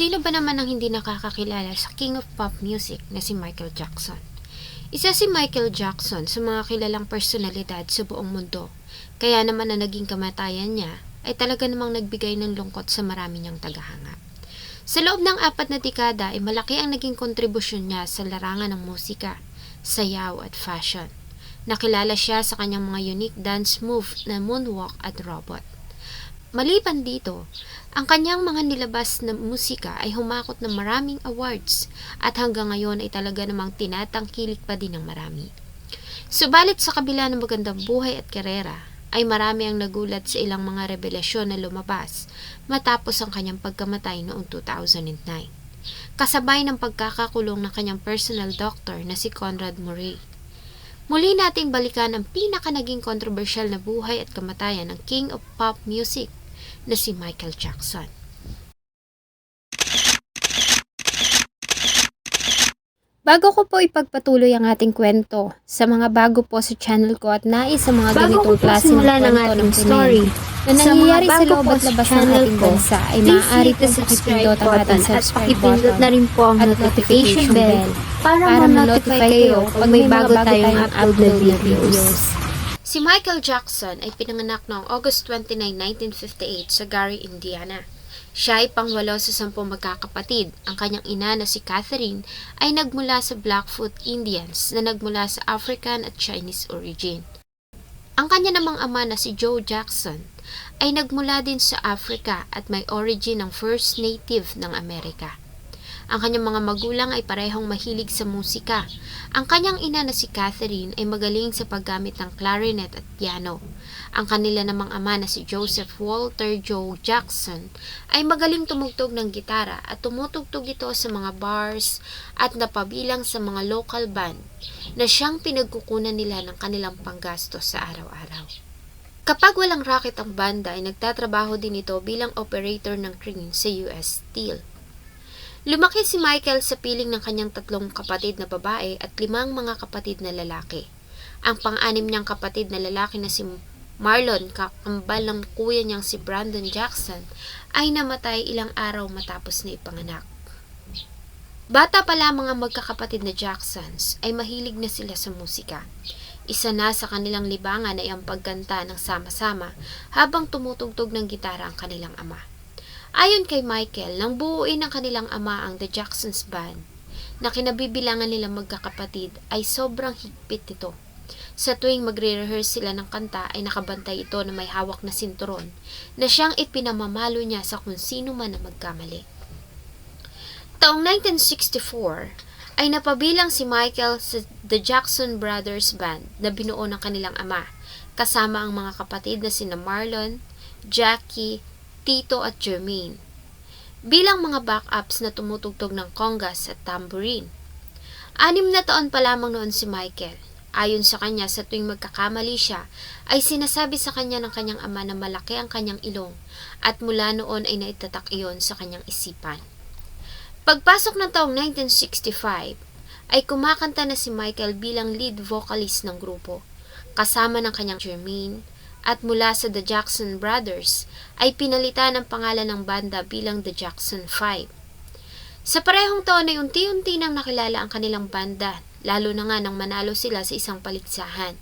Sino ba naman ang hindi nakakakilala sa King of Pop Music na si Michael Jackson? Isa si Michael Jackson sa mga kilalang personalidad sa buong mundo. Kaya naman na naging kamatayan niya ay talaga namang nagbigay ng lungkot sa marami niyang tagahanga. Sa loob ng apat na dekada ay malaki ang naging kontribusyon niya sa larangan ng musika, sayaw at fashion. Nakilala siya sa kanyang mga unique dance move na moonwalk at robot. Maliban dito, ang kanyang mga nilabas na musika ay humakot ng maraming awards at hanggang ngayon ay talaga namang tinatangkilik pa din ng marami. Subalit sa kabila ng magandang buhay at karera, ay marami ang nagulat sa ilang mga revelasyon na lumabas matapos ang kanyang pagkamatay noong 2009. Kasabay ng pagkakakulong ng kanyang personal doctor na si Conrad Murray. Muli nating balikan ang pinaka naging kontrobersyal na buhay at kamatayan ng King of Pop Music na si Michael Jackson. Bago ko po ipagpatuloy ang ating kwento, sa mga bago po sa channel ko at nais sa mga Bago ganitong po klase ng kwento ng ating story, na sa nangyayari sa bago loob po at sa labas ng ating ko, bansa ay maaari pong subscribe pakipindot ang ating at subscribe button na rin po ang at notification bell para para ma-notify kayo pag may bago tayong upload na videos. Si Michael Jackson ay pinanganak noong August 29, 1958 sa Gary, Indiana. Siya ay pangwalo sa sampung magkakapatid. Ang kanyang ina na si Catherine ay nagmula sa Blackfoot Indians na nagmula sa African at Chinese origin. Ang kanya namang ama na si Joe Jackson ay nagmula din sa Africa at may origin ng First Native ng Amerika. Ang kanyang mga magulang ay parehong mahilig sa musika. Ang kanyang ina na si Catherine ay magaling sa paggamit ng clarinet at piano. Ang kanila namang ama na si Joseph Walter Joe Jackson ay magaling tumugtog ng gitara at tumutugtog ito sa mga bars at napabilang sa mga local band na siyang pinagkukunan nila ng kanilang panggastos sa araw-araw. Kapag walang racket ang banda ay nagtatrabaho din ito bilang operator ng crane sa US Steel. Lumaki si Michael sa piling ng kanyang tatlong kapatid na babae at limang mga kapatid na lalaki. Ang pang-anim niyang kapatid na lalaki na si Marlon, kakambal ng kuya niyang si Brandon Jackson, ay namatay ilang araw matapos na ipanganak. Bata pa lamang ang magkakapatid na Jacksons ay mahilig na sila sa musika. Isa na sa kanilang libangan ay ang pagkanta ng sama-sama habang tumutugtog ng gitara ang kanilang ama. Ayon kay Michael, nang buuin ng kanilang ama ang The Jacksons Band, na kinabibilangan nilang magkakapatid ay sobrang higpit nito. Sa tuwing magre-rehearse sila ng kanta ay nakabantay ito na may hawak na sinturon na siyang ipinamamalo niya sa kung sino man na magkamali. Taong 1964 ay napabilang si Michael sa The Jackson Brothers Band na binuo ng kanilang ama, kasama ang mga kapatid na sina Marlon, Jackie, Tito at Jermaine. Bilang mga backups na tumutugtog ng congas at tambourine. Anim na taon pa lamang noon si Michael. Ayon sa kanya, sa tuwing magkakamali siya, ay sinasabi sa kanya ng kanyang ama na malaki ang kanyang ilong at mula noon ay naitatak iyon sa kanyang isipan. Pagpasok ng taong 1965, ay kumakanta na si Michael bilang lead vocalist ng grupo, kasama ng kanyang Jermaine, at mula sa The Jackson Brothers ay pinalitan ang pangalan ng banda bilang The Jackson 5. Sa parehong taon ay unti-unti nang nakilala ang kanilang banda, lalo na nga nang manalo sila sa isang paligsahan.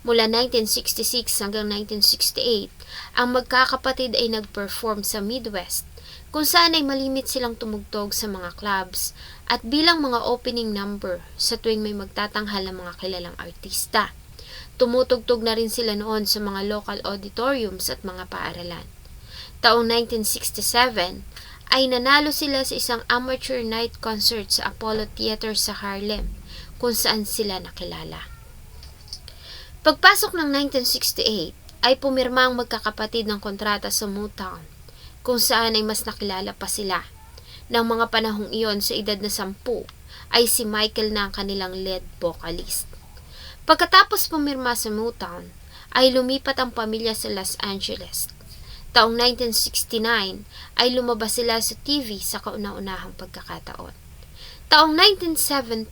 Mula 1966 hanggang 1968, ang magkakapatid ay nag-perform sa Midwest, kung saan ay malimit silang tumugtog sa mga clubs at bilang mga opening number sa tuwing may magtatanghal ng mga kilalang artista. Tumutugtog na rin sila noon sa mga local auditoriums at mga paaralan. Taong 1967 ay nanalo sila sa isang amateur night concert sa Apollo Theater sa Harlem kung saan sila nakilala. Pagpasok ng 1968 ay pumirma ang magkakapatid ng kontrata sa Motown kung saan ay mas nakilala pa sila. Ng mga panahong iyon sa edad na sampu ay si Michael na ang kanilang lead vocalist. Pagkatapos pumirma sa Motown, ay lumipat ang pamilya sa Los Angeles. Taong 1969 ay lumabas sila sa TV sa kauna-unahang pagkakataon. Taong 1970,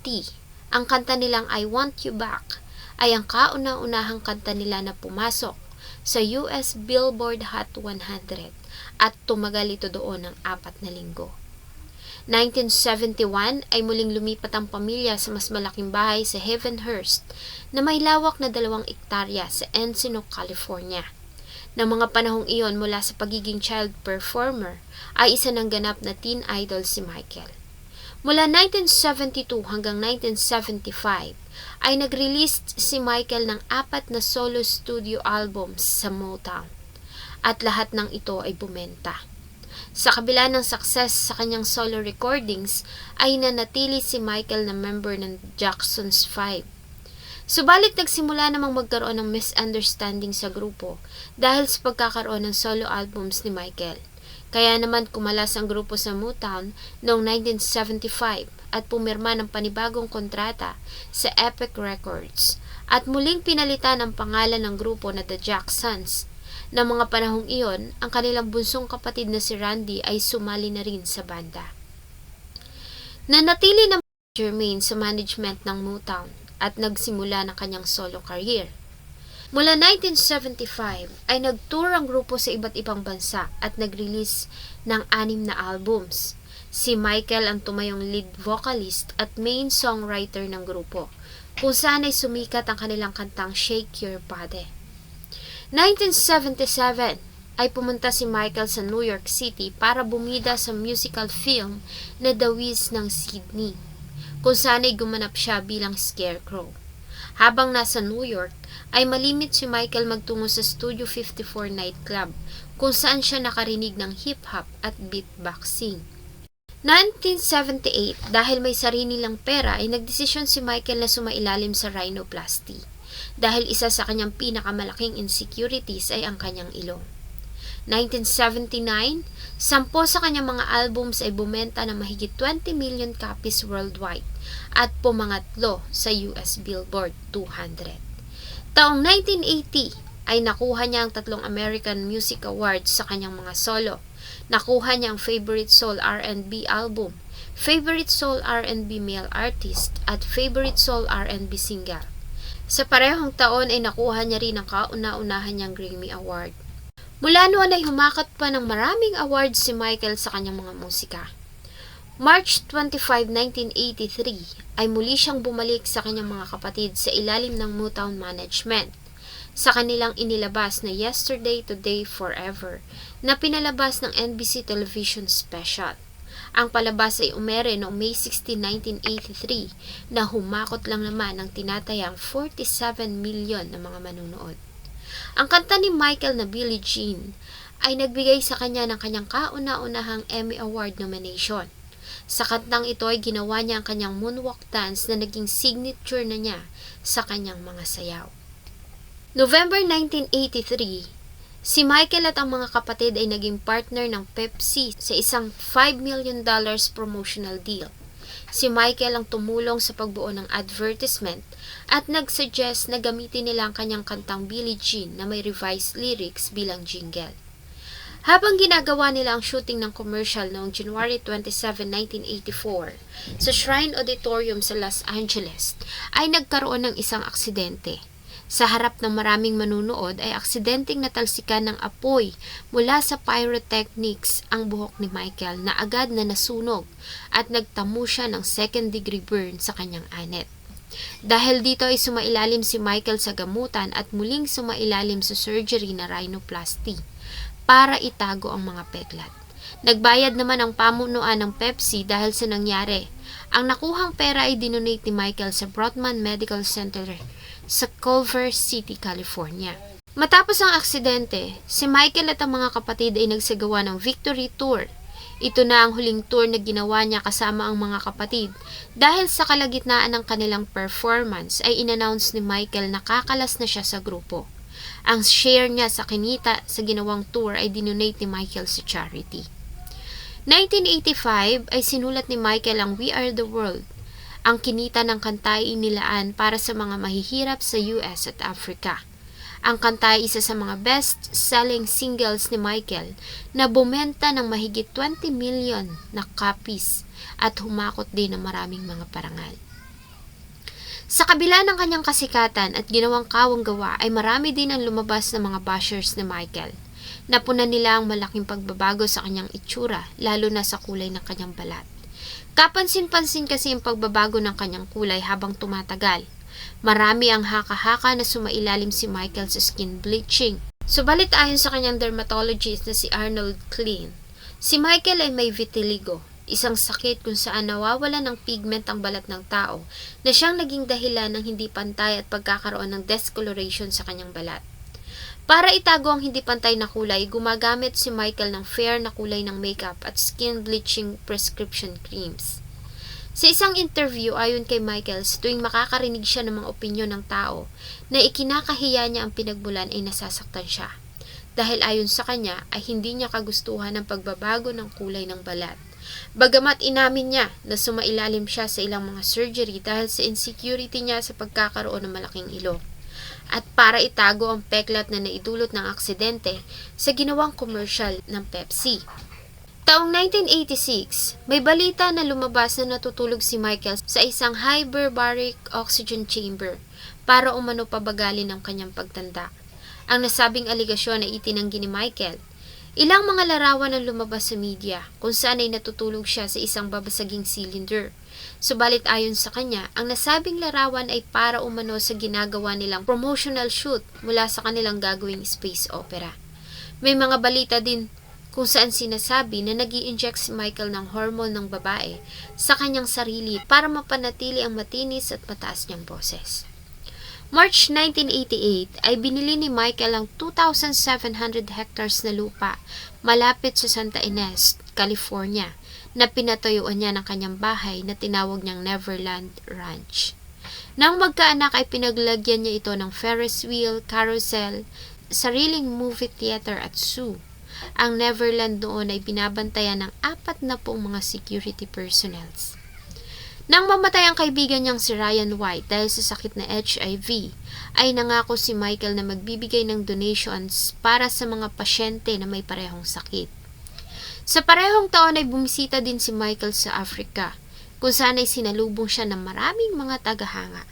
ang kanta nilang I Want You Back ay ang kauna-unahang kanta nila na pumasok sa US Billboard Hot 100 at tumagal ito doon ng apat na linggo. 1971 ay muling lumipat ang pamilya sa mas malaking bahay sa Havenhurst na may lawak na dalawang ektarya sa Encino, California. Na mga panahong iyon mula sa pagiging child performer ay isa ng ganap na teen idol si Michael. Mula 1972 hanggang 1975 ay nag-release si Michael ng apat na solo studio albums sa Motown at lahat ng ito ay bumenta. Sa kabila ng success sa kanyang solo recordings, ay nanatili si Michael na member ng Jackson's 5. Subalit nagsimula namang magkaroon ng misunderstanding sa grupo dahil sa pagkakaroon ng solo albums ni Michael. Kaya naman kumalas ang grupo sa Motown noong 1975 at pumirma ng panibagong kontrata sa Epic Records at muling pinalitan ang pangalan ng grupo na The Jacksons na mga panahong iyon, ang kanilang bunsong kapatid na si Randy ay sumali na rin sa banda. Nanatili ng Jermaine sa management ng Motown at nagsimula ng kanyang solo career. Mula 1975 ay nag-tour ang grupo sa iba't ibang bansa at nag-release ng anim na albums. Si Michael ang tumayong lead vocalist at main songwriter ng grupo, kung saan ay sumikat ang kanilang kantang Shake Your Body. 1977 ay pumunta si Michael sa New York City para bumida sa musical film na The Wiz ng Sydney, kung saan ay gumanap siya bilang scarecrow. Habang nasa New York, ay malimit si Michael magtungo sa Studio 54 nightclub, kung saan siya nakarinig ng hip-hop at beatboxing. 1978, dahil may sarili lang pera, ay nagdesisyon si Michael na sumailalim sa rhinoplasty dahil isa sa kanyang pinakamalaking insecurities ay ang kanyang ilong. 1979, sampo sa kanyang mga albums ay bumenta ng mahigit 20 million copies worldwide at pumangatlo sa US Billboard 200. Taong 1980 ay nakuha niya ang tatlong American Music Awards sa kanyang mga solo. Nakuha niya ang Favorite Soul R&B Album, Favorite Soul R&B Male Artist at Favorite Soul R&B Single. Sa parehong taon ay nakuha niya rin ang kauna-unahan niyang Grammy Award. Mula noon ay humakat pa ng maraming awards si Michael sa kanyang mga musika. March 25, 1983 ay muli siyang bumalik sa kanyang mga kapatid sa ilalim ng Motown Management sa kanilang inilabas na Yesterday, Today, Forever na pinalabas ng NBC Television Special. Ang palabas ay umere noong May 16, 1983 na humakot lang naman ng tinatayang 47 milyon na mga manunood. Ang kanta ni Michael na Billie Jean ay nagbigay sa kanya ng kanyang kauna-unahang Emmy Award nomination. Sa kantang ito ay ginawa niya ang kanyang moonwalk dance na naging signature na niya sa kanyang mga sayaw. November 1983, si Michael at ang mga kapatid ay naging partner ng Pepsi sa isang $5 million dollars promotional deal. Si Michael ang tumulong sa pagbuo ng advertisement at nagsuggest na gamitin nila ang kanyang kantang Billie Jean na may revised lyrics bilang jingle. Habang ginagawa nila ang shooting ng commercial noong January 27, 1984 sa Shrine Auditorium sa Los Angeles, ay nagkaroon ng isang aksidente. Sa harap ng maraming manunood ay aksidenteng natalsikan ng apoy mula sa pyrotechnics ang buhok ni Michael na agad na nasunog at nagtamo siya ng second degree burn sa kanyang anet. Dahil dito ay sumailalim si Michael sa gamutan at muling sumailalim sa surgery na rhinoplasty para itago ang mga peklat. Nagbayad naman ang pamunuan ng Pepsi dahil sa nangyari. Ang nakuhang pera ay dinonate ni Michael sa Broadman Medical Center sa Culver City, California. Matapos ang aksidente, si Michael at ang mga kapatid ay nagsagawa ng Victory Tour. Ito na ang huling tour na ginawa niya kasama ang mga kapatid dahil sa kalagitnaan ng kanilang performance ay inannounce ni Michael na kakalas na siya sa grupo. Ang share niya sa kinita sa ginawang tour ay dinonate ni Michael sa charity. 1985 ay sinulat ni Michael ang We Are the World ang kinita ng kanta inilaan para sa mga mahihirap sa US at Africa. Ang kanta ay isa sa mga best-selling singles ni Michael na bumenta ng mahigit 20 million na copies at humakot din ng maraming mga parangal. Sa kabila ng kanyang kasikatan at ginawang kawang gawa ay marami din ang lumabas na mga bashers ni Michael. Napuna nila ang malaking pagbabago sa kanyang itsura, lalo na sa kulay ng kanyang balat. Kapansin-pansin kasi ang pagbabago ng kanyang kulay habang tumatagal. Marami ang haka-haka na sumailalim si Michael sa skin bleaching. Subalit ayon sa kanyang dermatologist na si Arnold Klein, si Michael ay may vitiligo, isang sakit kung saan nawawala ng pigment ang balat ng tao na siyang naging dahilan ng hindi pantay at pagkakaroon ng discoloration sa kanyang balat. Para itago ang hindi pantay na kulay, gumagamit si Michael ng fair na kulay ng makeup at skin bleaching prescription creams. Sa isang interview ayon kay Michael, sa tuwing makakarinig siya ng mga opinyon ng tao na ikinakahiya niya ang pinagbulan ay nasasaktan siya. Dahil ayon sa kanya ay hindi niya kagustuhan ang pagbabago ng kulay ng balat. Bagamat inamin niya na sumailalim siya sa ilang mga surgery dahil sa insecurity niya sa pagkakaroon ng malaking ilong at para itago ang peklat na naidulot ng aksidente sa ginawang commercial ng Pepsi. Taong 1986, may balita na lumabas na natutulog si Michael sa isang hyperbaric oxygen chamber para umano pabagalin ang kanyang pagtanda. Ang nasabing aligasyon ay itinanggi ni Michael. Ilang mga larawan ang lumabas sa media kung saan ay natutulog siya sa isang babasaging cylinder. Subalit ayon sa kanya, ang nasabing larawan ay para umano sa ginagawa nilang promotional shoot mula sa kanilang gagawing space opera. May mga balita din kung saan sinasabi na nag inject si Michael ng hormone ng babae sa kanyang sarili para mapanatili ang matinis at mataas niyang boses. March 1988 ay binili ni Michael ang 2,700 hectares na lupa malapit sa Santa Ynez, California na pinatayuan niya ng kanyang bahay na tinawag niyang Neverland Ranch. Nang magkaanak ay pinaglagyan niya ito ng Ferris wheel, carousel, sariling movie theater at zoo. Ang Neverland noon ay binabantayan ng apat na pong mga security personnels. Nang mamatay ang kaibigan niyang si Ryan White dahil sa sakit na HIV, ay nangako si Michael na magbibigay ng donations para sa mga pasyente na may parehong sakit. Sa parehong taon ay bumisita din si Michael sa Africa, kung saan ay sinalubong siya ng maraming mga tagahanga.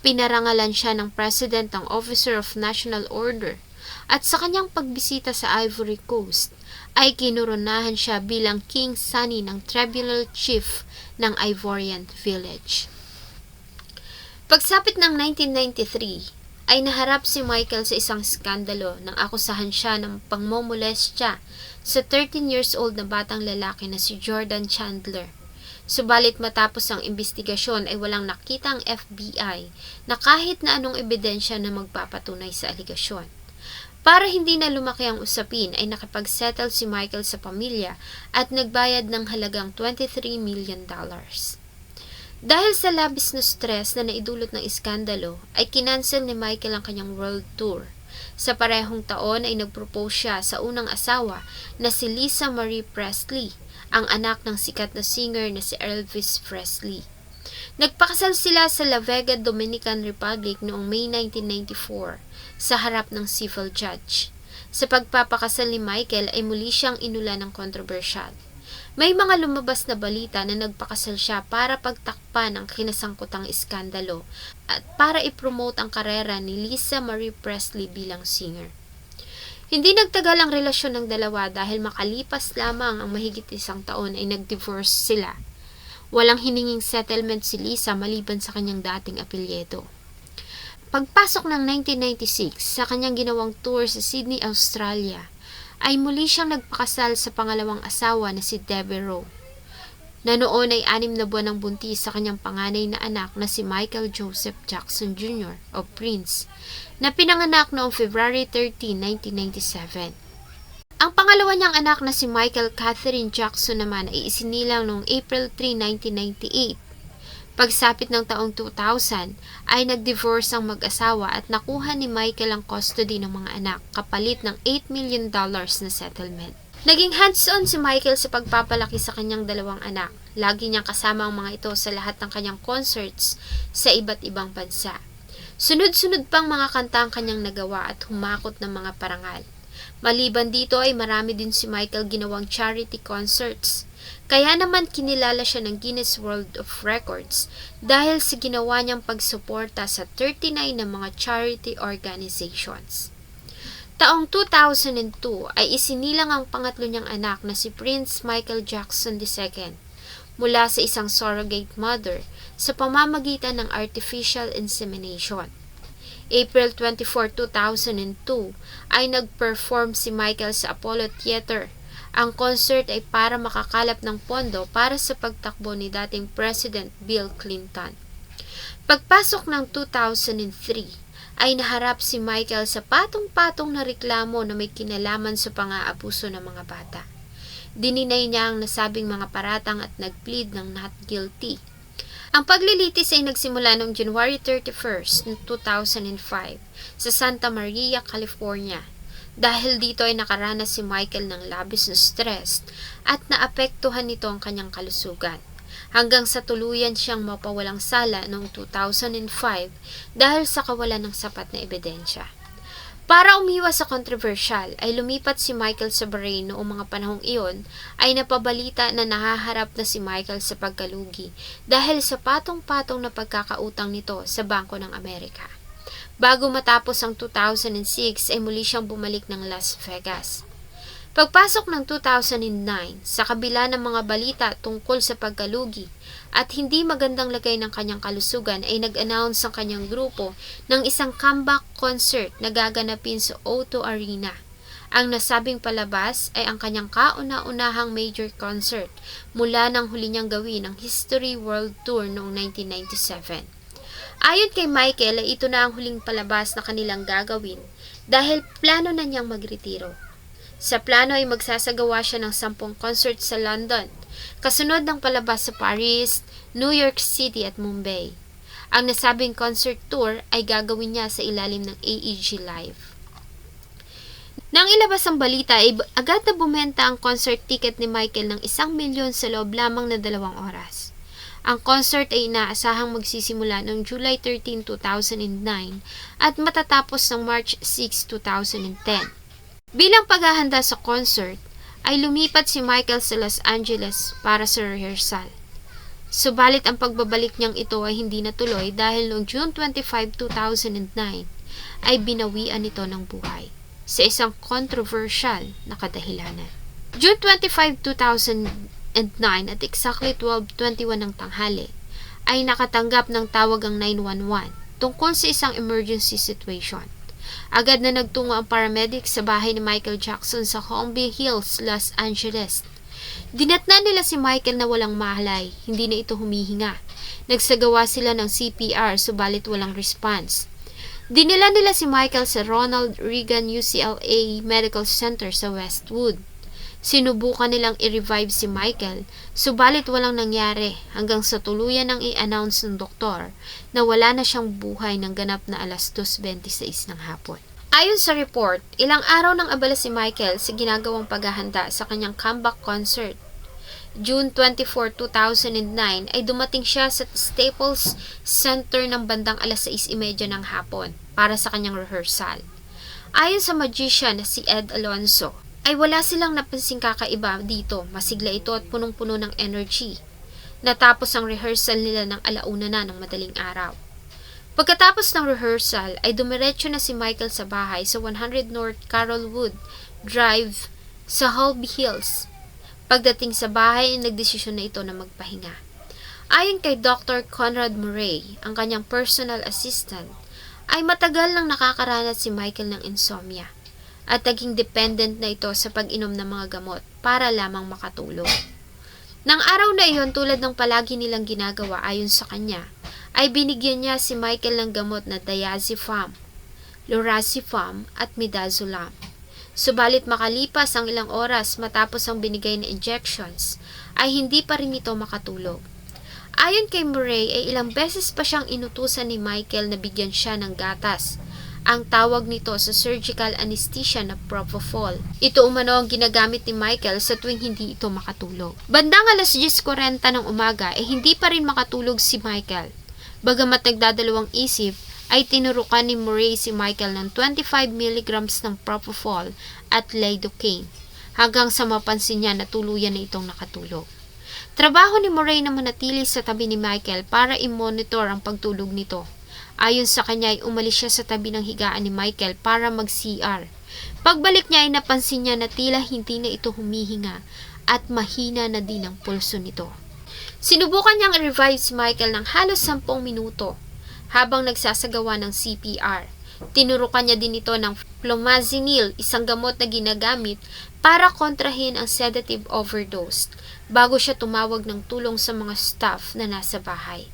Pinarangalan siya ng President ng Officer of National Order at sa kanyang pagbisita sa Ivory Coast ay kinurunahan siya bilang King Sunny ng Tribunal Chief ng Ivorian Village. Pagsapit ng 1993, ay naharap si Michael sa isang skandalo nang akusahan siya ng pangmomolestya sa 13 years old na batang lalaki na si Jordan Chandler. Subalit matapos ang investigasyon ay walang nakita ang FBI na kahit na anong ebidensya na magpapatunay sa aligasyon. Para hindi na lumaki ang usapin ay nakapag-settle si Michael sa pamilya at nagbayad ng halagang 23 million dollars. Dahil sa labis na stress na naidulot ng iskandalo, ay kinansel ni Michael ang kanyang world tour sa parehong taon ay nagpropose siya sa unang asawa na si Lisa Marie Presley, ang anak ng sikat na singer na si Elvis Presley. Nagpakasal sila sa La Vega, Dominican Republic noong May 1994 sa harap ng civil judge. Sa pagpapakasal ni Michael ay muli siyang inulan ng kontrobersyal. May mga lumabas na balita na nagpakasal siya para pagtakpan ang kinasangkutang iskandalo at para ipromote ang karera ni Lisa Marie Presley bilang singer. Hindi nagtagal ang relasyon ng dalawa dahil makalipas lamang ang mahigit isang taon ay nag-divorce sila. Walang hininging settlement si Lisa maliban sa kanyang dating apelyedo. Pagpasok ng 1996 sa kanyang ginawang tour sa Sydney, Australia, ay muli siyang nagpakasal sa pangalawang asawa na si Rowe na noon ay anim na buwan ng buntis sa kanyang panganay na anak na si Michael Joseph Jackson Jr. o Prince na pinanganak noong February 13, 1997. Ang pangalawa niyang anak na si Michael Catherine Jackson naman ay isinilang noong April 3, 1998 Pagsapit ng taong 2000 ay nag-divorce ang mag-asawa at nakuha ni Michael ang custody ng mga anak kapalit ng 8 million dollars na settlement. Naging hands-on si Michael sa pagpapalaki sa kanyang dalawang anak. Lagi niyang kasama ang mga ito sa lahat ng kanyang concerts sa iba't ibang bansa. Sunod-sunod pang mga kanta ang kanyang nagawa at humakot ng mga parangal. Maliban dito ay marami din si Michael ginawang charity concerts kaya naman kinilala siya ng Guinness World of Records dahil sa ginawa niyang pagsuporta sa 39 na mga charity organizations. Taong 2002 ay isinilang ang pangatlo niyang anak na si Prince Michael Jackson II mula sa isang surrogate mother sa pamamagitan ng artificial insemination. April 24, 2002 ay nag-perform si Michael sa Apollo Theater. Ang concert ay para makakalap ng pondo para sa pagtakbo ni dating President Bill Clinton. Pagpasok ng 2003, ay naharap si Michael sa patong-patong na reklamo na may kinalaman sa pang-aabuso ng mga bata. Dininay niya ang nasabing mga paratang at nagplead ng not guilty. Ang paglilitis ay nagsimula noong January 31, 2005 sa Santa Maria, California. Dahil dito ay nakaranas si Michael ng labis na stress at naapektuhan nito ang kanyang kalusugan hanggang sa tuluyan siyang mapawalang sala noong 2005 dahil sa kawalan ng sapat na ebidensya. Para umiwas sa kontrobersyal, ay lumipat si Michael sa Bahrain noong mga panahong iyon ay napabalita na nahaharap na si Michael sa pagkalugi dahil sa patong-patong na pagkakautang nito sa Bangko ng Amerika. Bago matapos ang 2006 ay muli siyang bumalik ng Las Vegas. Pagpasok ng 2009, sa kabila ng mga balita tungkol sa pagkalugi at hindi magandang lagay ng kanyang kalusugan ay nag-announce ang kanyang grupo ng isang comeback concert na gaganapin sa O2 Arena. Ang nasabing palabas ay ang kanyang kauna-unahang major concert mula nang huli niyang gawin ang History World Tour noong 1997. Ayon kay Michael ito na ang huling palabas na kanilang gagawin dahil plano na niyang magretiro. Sa plano ay magsasagawa siya ng sampung concert sa London, kasunod ng palabas sa Paris, New York City at Mumbai. Ang nasabing concert tour ay gagawin niya sa ilalim ng AEG Live. Nang ilabas ang balita ay agad na bumenta ang concert ticket ni Michael ng isang milyon sa loob lamang na dalawang oras. Ang concert ay inaasahang magsisimula noong July 13, 2009 at matatapos ng March 6, 2010. Bilang paghahanda sa concert, ay lumipat si Michael sa Los Angeles para sa rehearsal. Subalit ang pagbabalik niyang ito ay hindi natuloy dahil noong June 25, 2009 ay binawian nito ng buhay sa isang controversial na kadahilanan. June 25, 2009 at exactly 12.21 ng tanghali ay nakatanggap ng tawag ang 911 tungkol sa isang emergency situation. Agad na nagtungo ang paramedic sa bahay ni Michael Jackson sa Holmby Hills, Los Angeles. Dinatna nila si Michael na walang mahalay, hindi na ito humihinga. Nagsagawa sila ng CPR subalit walang response. Dinila nila si Michael sa Ronald Reagan UCLA Medical Center sa Westwood. Sinubukan nilang i-revive si Michael, subalit walang nangyari hanggang sa tuluyan ng i-announce ng doktor na wala na siyang buhay ng ganap na alas 2.26 ng hapon. Ayon sa report, ilang araw nang abala si Michael sa ginagawang paghahanda sa kanyang comeback concert. June 24, 2009 ay dumating siya sa Staples Center ng bandang alas 6.30 ng hapon para sa kanyang rehearsal. Ayon sa magician na si Ed Alonso, ay wala silang napansing kakaiba dito, masigla ito at punong-puno ng energy. Natapos ang rehearsal nila ng alauna na ng madaling araw. Pagkatapos ng rehearsal ay dumiretso na si Michael sa bahay sa 100 North Carrollwood Drive sa Holby Hills. Pagdating sa bahay ay nagdesisyon na ito na magpahinga. Ayon kay Dr. Conrad Murray, ang kanyang personal assistant, ay matagal nang nakakaranas si Michael ng insomnia at naging dependent na ito sa pag-inom ng mga gamot para lamang makatulog. Nang araw na iyon tulad ng palagi nilang ginagawa ayon sa kanya, ay binigyan niya si Michael ng gamot na diazepam, lorazepam at midazolam. Subalit makalipas ang ilang oras matapos ang binigay na injections, ay hindi pa rin ito makatulog. Ayon kay Murray ay ilang beses pa siyang inutusan ni Michael na bigyan siya ng gatas. Ang tawag nito sa surgical anesthesia na propofol. Ito umano ang ginagamit ni Michael sa tuwing hindi ito makatulog. Bandang alas 10.40 ng umaga eh, hindi pa rin makatulog si Michael. Bagamat nagdadalawang isip, ay tinurukan ni Murray si Michael ng 25 mg ng propofol at lidocaine hanggang sa mapansin niya na tuluyan na itong nakatulog. Trabaho ni Murray na manatili sa tabi ni Michael para i-monitor ang pagtulog nito. Ayon sa kanya ay umalis siya sa tabi ng higaan ni Michael para mag-CR. Pagbalik niya ay napansin niya na tila hindi na ito humihinga at mahina na din ang pulso nito. Sinubukan niyang i-revive si Michael ng halos 10 minuto habang nagsasagawa ng CPR. Tinurukan niya din ito ng flumazenil, isang gamot na ginagamit para kontrahin ang sedative overdose bago siya tumawag ng tulong sa mga staff na nasa bahay.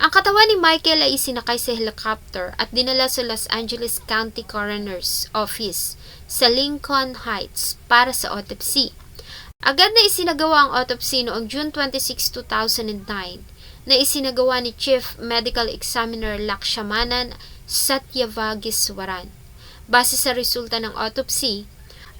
Ang katawan ni Michael ay isinakay sa helicopter at dinala sa Los Angeles County Coroner's Office sa Lincoln Heights para sa autopsy. Agad na isinagawa ang autopsy noong June 26, 2009 na isinagawa ni Chief Medical Examiner Lakshmanan Satyavagiswaran. Base sa resulta ng autopsy,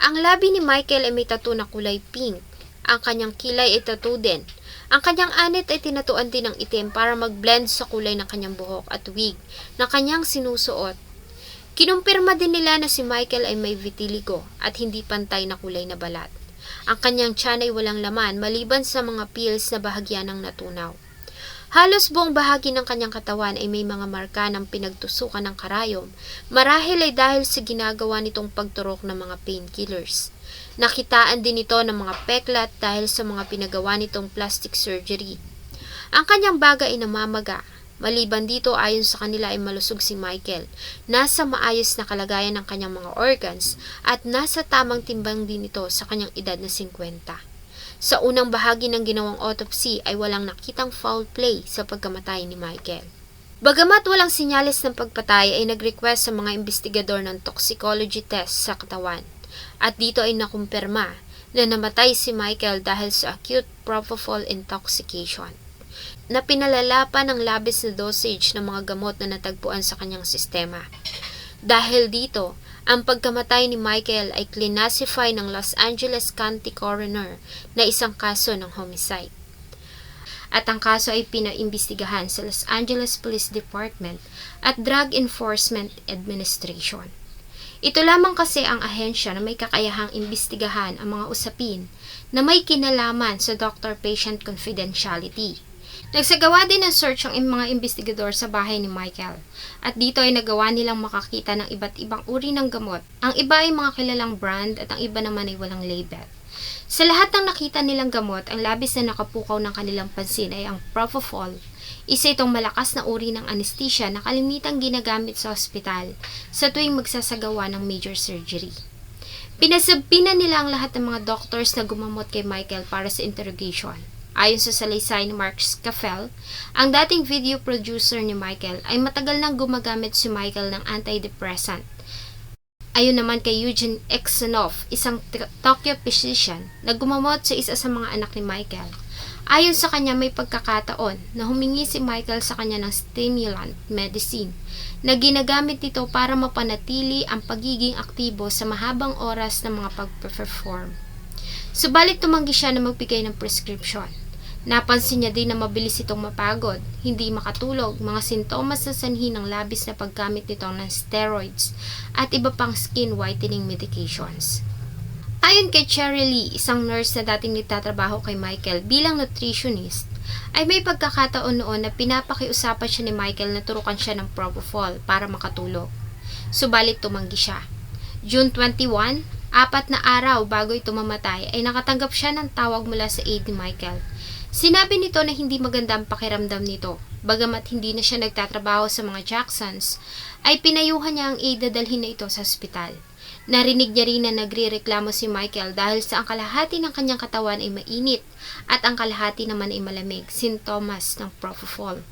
ang labi ni Michael ay may tattoo na kulay pink. Ang kanyang kilay ay tattoo din. Ang kanyang anit ay tinatuan din ng itim para mag-blend sa kulay ng kanyang buhok at wig na kanyang sinusuot. Kinumpirma din nila na si Michael ay may vitiligo at hindi pantay na kulay na balat. Ang kanyang tiyan ay walang laman maliban sa mga pills na bahagya ng natunaw. Halos buong bahagi ng kanyang katawan ay may mga marka ng pinagtusukan ng karayom, marahil ay dahil sa ginagawa nitong pagturok ng mga painkillers. Nakitaan din ito ng mga peklat dahil sa mga pinagawa nitong plastic surgery. Ang kanyang baga ay namamaga. Maliban dito ayon sa kanila ay malusog si Michael. Nasa maayos na kalagayan ng kanyang mga organs at nasa tamang timbang din ito sa kanyang edad na 50. Sa unang bahagi ng ginawang autopsy ay walang nakitang foul play sa pagkamatay ni Michael. Bagamat walang sinyalis ng pagpatay ay nag-request sa mga investigador ng toxicology test sa katawan at dito ay nakumpirma na namatay si Michael dahil sa acute propofol intoxication na pinalala pa ng labis na dosage ng mga gamot na natagpuan sa kanyang sistema. Dahil dito, ang pagkamatay ni Michael ay classify ng Los Angeles County Coroner na isang kaso ng homicide. At ang kaso ay pinaimbestigahan sa Los Angeles Police Department at Drug Enforcement Administration. Ito lamang kasi ang ahensya na may kakayahang imbestigahan ang mga usapin na may kinalaman sa doctor-patient confidentiality. Nagsagawa din ng search ang mga investigador sa bahay ni Michael at dito ay nagawa nilang makakita ng iba't ibang uri ng gamot. Ang iba ay mga kilalang brand at ang iba naman ay walang label. Sa lahat ng nakita nilang gamot, ang labis na nakapukaw ng kanilang pansin ay ang Propofol. Isa itong malakas na uri ng anesthesia na kalimitang ginagamit sa ospital sa tuwing magsasagawa ng major surgery. Pinasabpinan nila ang lahat ng mga doctors na gumamot kay Michael para sa interrogation. Ayon sa salaysay ni Mark Scaffel, ang dating video producer ni Michael ay matagal nang gumagamit si Michael ng antidepressant. Ayon naman kay Eugene Exonoff, isang Tokyo physician na gumamot sa isa sa mga anak ni Michael. Ayon sa kanya may pagkakataon na humingi si Michael sa kanya ng stimulant medicine na ginagamit nito para mapanatili ang pagiging aktibo sa mahabang oras ng mga pag-perform. Subalit tumanggi siya na magbigay ng prescription. Napansin niya din na mabilis itong mapagod, hindi makatulog, mga sintomas na sanhi ng labis na paggamit nito ng steroids at iba pang skin whitening medications. Ayon kay Cherry Lee, isang nurse na dating nagtatrabaho kay Michael bilang nutritionist, ay may pagkakataon noon na pinapakiusapan siya ni Michael na turukan siya ng propofol para makatulog. Subalit tumanggi siya. June 21, apat na araw bago ito mamatay, ay nakatanggap siya ng tawag mula sa aide ni Michael. Sinabi nito na hindi maganda ang pakiramdam nito. Bagamat hindi na siya nagtatrabaho sa mga Jacksons, ay pinayuhan niya ang aide dalhin na ito sa ospital. Narinig niya rin na nagre-reklamo si Michael dahil sa ang kalahati ng kanyang katawan ay mainit at ang kalahati naman ay malamig, sintomas ng propofol.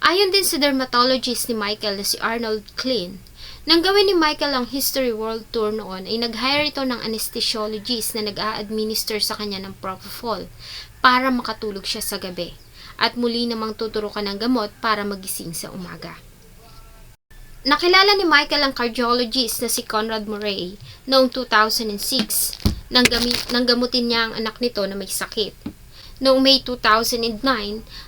Ayon din sa dermatologist ni Michael na si Arnold Klein, nang gawin ni Michael ang History World Tour noon ay nag-hire ito ng anesthesiologist na nag-a-administer sa kanya ng propofol para makatulog siya sa gabi at muli namang tuturukan ng gamot para magising sa umaga. Nakilala ni Michael ang cardiologist na si Conrad Murray noong 2006 nang, gami, nang gamutin niya ang anak nito na may sakit. Noong May 2009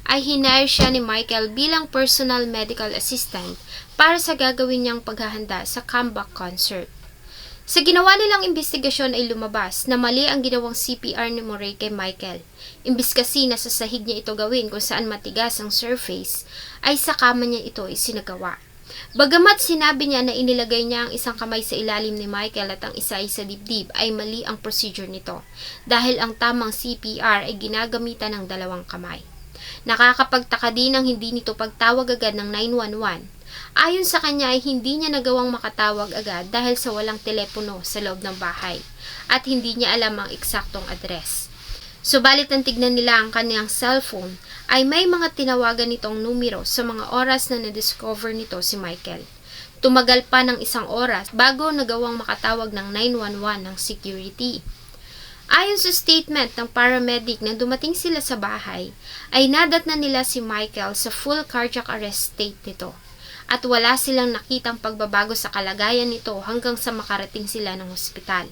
ay hinire siya ni Michael bilang personal medical assistant para sa gagawin niyang paghahanda sa comeback concert. Sa ginawa nilang investigasyon ay lumabas na mali ang ginawang CPR ni Murray kay Michael. Imbis kasi na sa sahig niya ito gawin kung saan matigas ang surface, ay sa kama niya ito isinagawa. Bagamat sinabi niya na inilagay niya ang isang kamay sa ilalim ni Michael at ang isa ay sa dibdib, ay mali ang procedure nito dahil ang tamang CPR ay ginagamitan ng dalawang kamay. Nakakapagtaka din ang hindi nito pagtawag agad ng 911. Ayon sa kanya ay hindi niya nagawang makatawag agad dahil sa walang telepono sa loob ng bahay at hindi niya alam ang eksaktong address. Subalit nang tignan nila ang kanyang cellphone ay may mga tinawagan nitong numero sa mga oras na na-discover nito si Michael. Tumagal pa ng isang oras bago nagawang makatawag ng 911 ng security. Ayon sa statement ng paramedic na dumating sila sa bahay, ay nadat na nila si Michael sa full cardiac arrest state nito at wala silang nakitang pagbabago sa kalagayan nito hanggang sa makarating sila ng ospital.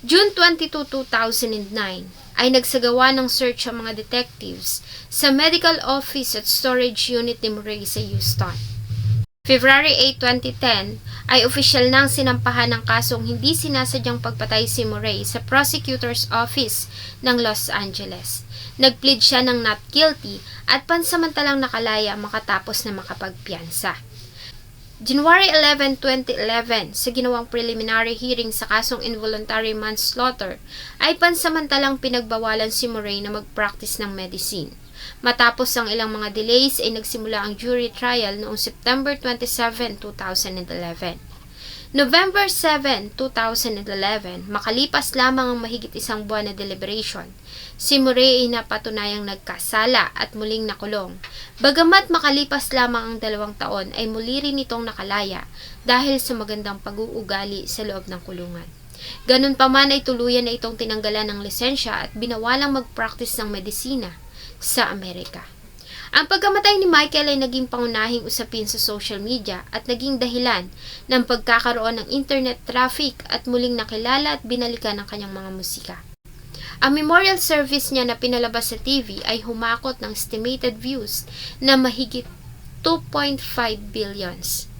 June 22, 2009 ay nagsagawa ng search ang mga detectives sa medical office at storage unit ni Murray sa Houston. February 8, 2010 ay opisyal nang sinampahan ng kasong hindi sinasadyang pagpatay si Murray sa prosecutor's office ng Los Angeles. Nagplead siya ng not guilty at pansamantalang nakalaya makatapos na makapagpiyansa. January 11, 2011, sa ginawang preliminary hearing sa kasong involuntary manslaughter, ay pansamantalang pinagbawalan si Murray na mag-practice ng medicine. Matapos ang ilang mga delays ay nagsimula ang jury trial noong September 27, 2011. November 7, 2011, makalipas lamang ang mahigit isang buwan na deliberation, si Murray ay napatunayang nagkasala at muling nakulong. Bagamat makalipas lamang ang dalawang taon ay muli rin itong nakalaya dahil sa magandang pag-uugali sa loob ng kulungan. Ganun pa man ay tuluyan na itong tinanggalan ng lisensya at binawalang mag-practice ng medisina sa Amerika. Ang pagkamatay ni Michael ay naging pangunahing usapin sa social media at naging dahilan ng pagkakaroon ng internet traffic at muling nakilala at binalikan ng kanyang mga musika. Ang memorial service niya na pinalabas sa TV ay humakot ng estimated views na mahigit 2.5 billions.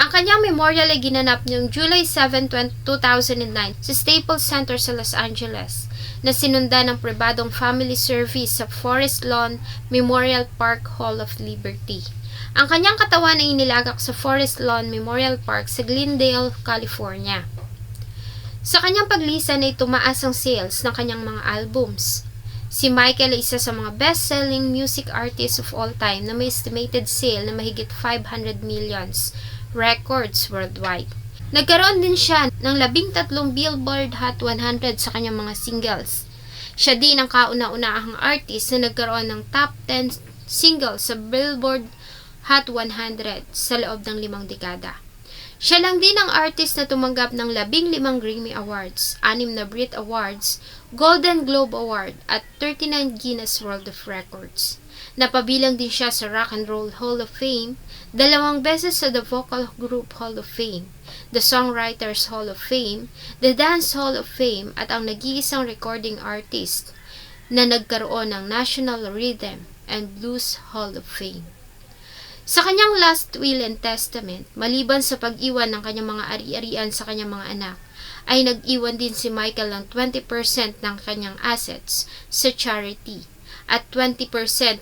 Ang kanyang memorial ay ginanap noong July 7, 2009 sa Staples Center sa Los Angeles na sinundan ng pribadong family service sa Forest Lawn Memorial Park Hall of Liberty. Ang kanyang katawan ay inilagak sa Forest Lawn Memorial Park sa Glendale, California. Sa kanyang paglisan ay tumaas ang sales ng kanyang mga albums. Si Michael ay isa sa mga best-selling music artists of all time na may estimated sale na mahigit 500 millions records worldwide. Nagkaroon din siya ng labing tatlong Billboard Hot 100 sa kanyang mga singles. Siya din ang kauna-unahang artist na nagkaroon ng top 10 singles sa Billboard Hot 100 sa loob ng limang dekada. Siya lang din ang artist na tumanggap ng labing limang Grammy Awards, anim na Brit Awards, Golden Globe Award at 39 Guinness World of Records. Napabilang din siya sa Rock and Roll Hall of Fame, dalawang beses sa The Vocal Group Hall of Fame, The Songwriters Hall of Fame, The Dance Hall of Fame at ang nag-iisang recording artist na nagkaroon ng National Rhythm and Blues Hall of Fame. Sa kanyang last will and testament, maliban sa pag-iwan ng kanyang mga ari-arian sa kanyang mga anak, ay nag-iwan din si Michael ng 20% ng kanyang assets sa charity at 20%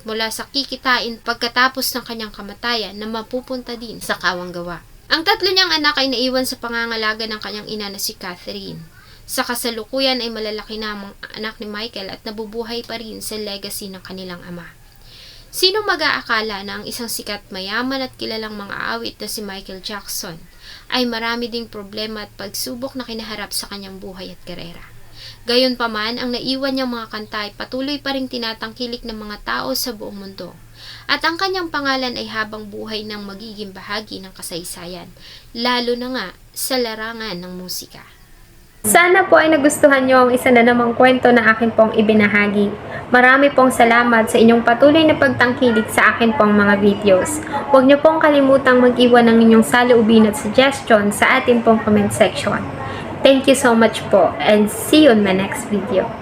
mula sa kikitain pagkatapos ng kanyang kamatayan na mapupunta din sa kawanggawa. Ang tatlo niyang anak ay naiwan sa pangangalaga ng kanyang ina na si Catherine. Sa kasalukuyan ay malalaki na ang anak ni Michael at nabubuhay pa rin sa legacy ng kanilang ama. Sino mag-aakala na ang isang sikat mayaman at kilalang mga awit na si Michael Jackson ay marami ding problema at pagsubok na kinaharap sa kanyang buhay at karera. Gayon pa man, ang naiwan niyang mga kanta ay patuloy pa rin tinatangkilik ng mga tao sa buong mundo. At ang kanyang pangalan ay habang buhay ng magiging bahagi ng kasaysayan, lalo na nga sa larangan ng musika. Sana po ay nagustuhan nyo ang isa na namang kwento na akin pong ibinahagi. Marami pong salamat sa inyong patuloy na pagtangkilik sa akin pong mga videos. Huwag nyo pong kalimutang mag-iwan ng inyong saloobin at suggestion sa atin pong comment section. Thank you so much po and see you in my next video.